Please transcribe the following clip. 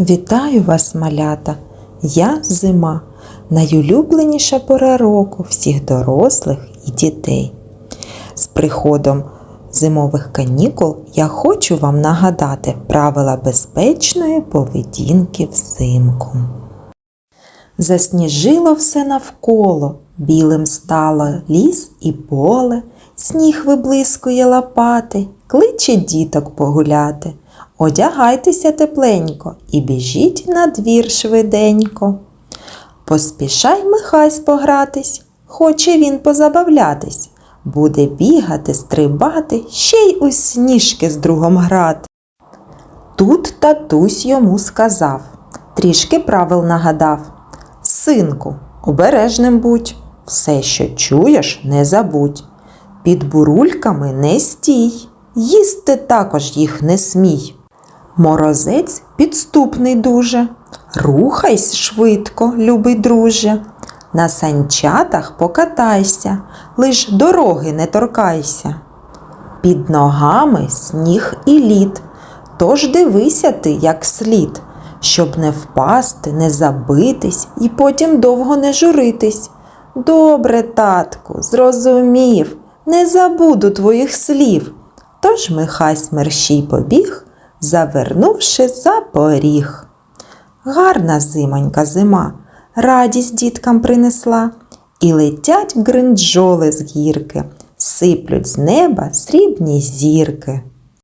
Вітаю вас, малята! Я зима, найулюбленіша пора року всіх дорослих і дітей. З приходом зимових канікул я хочу вам нагадати правила безпечної поведінки взимку. Засніжило все навколо, білим стало ліс і поле, сніг виблискує лопати, кличе діток погуляти. Одягайтеся тепленько і біжіть на двір швиденько. Поспішай Михась погратись, хоче він позабавлятись, буде бігати, стрибати, ще й у сніжки з другом грати. Тут татусь йому сказав, трішки правил нагадав. Синку, обережним будь, все, що чуєш, не забудь. Під бурульками не стій, їсти також їх не смій. Морозець підступний дуже. Рухайсь швидко, любий друже. На санчатах покатайся, лиш дороги не торкайся. Під ногами сніг і лід, тож дивися ти, як слід, щоб не впасти, не забитись і потім довго не журитись. Добре, татку, зрозумів, не забуду твоїх слів. Тож Михась мерщій побіг, завернувши за поріг. Гарна зимонька зима, радість діткам принесла, і летять гринджоли з гірки, сиплють з неба срібні зірки.